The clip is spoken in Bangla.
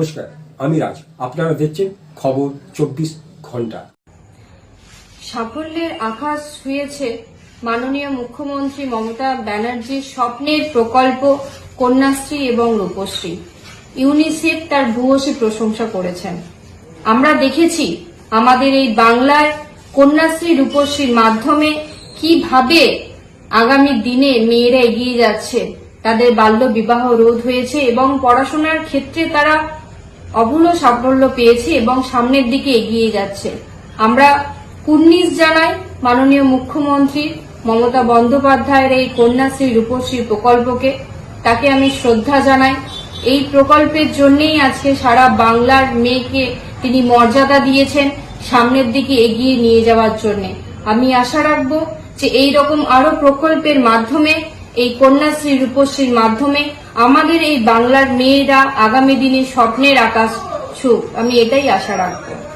নমস্কার, আমি রাজ। আপনারা দেখছেন খবর চব্বিশ ঘণ্টা। সাফল্যের আকাশ ছুঁয়েছে মাননীয় মুখ্যমন্ত্রী মমতা ব্যানার্জির স্বপ্নের প্রকল্প কন্যাশ্রী এবং রূপশ্রী। ইউনিসেফ তার ভূয়সী প্রশংসা করেছেন। আমরা দেখেছি আমাদের এই বাংলায় কন্যাশ্রী, রূপশ্রীর মাধ্যমে কীভাবে আগামী দিনে মেয়েরা এগিয়ে যাচ্ছে, তাদের বাল্য বিবাহ রোধ হয়েছে এবং পড়াশোনার ক্ষেত্রে তারা অভূল সাফল্য পেয়েছে এবং সামনের দিকে এগিয়ে যাচ্ছে। আমরা কুর্নিশ জানাই মাননীয় মুখ্যমন্ত্রী মমতা বন্দ্যোপাধ্যায়ের এই কন্যাশ্রী রূপশ্রী প্রকল্পকে। তাকে আমি শ্রদ্ধা জানাই। এই প্রকল্পের জন্যেই আজকে সারা বাংলার মেয়েকে তিনি মর্যাদা দিয়েছেন সামনের দিকে এগিয়ে নিয়ে যাওয়ার জন্য। আমি আশা রাখব যে এই রকম আরও প্রকল্পের মাধ্যমে এই কন্যাশ্রী রূপশ্রীর মাধ্যমে আমাদের এই বাংলার মেয়েরা আগামী দিনে স্বপ্নের আকাশ ছুক। আমি এটাই আশা রাখব।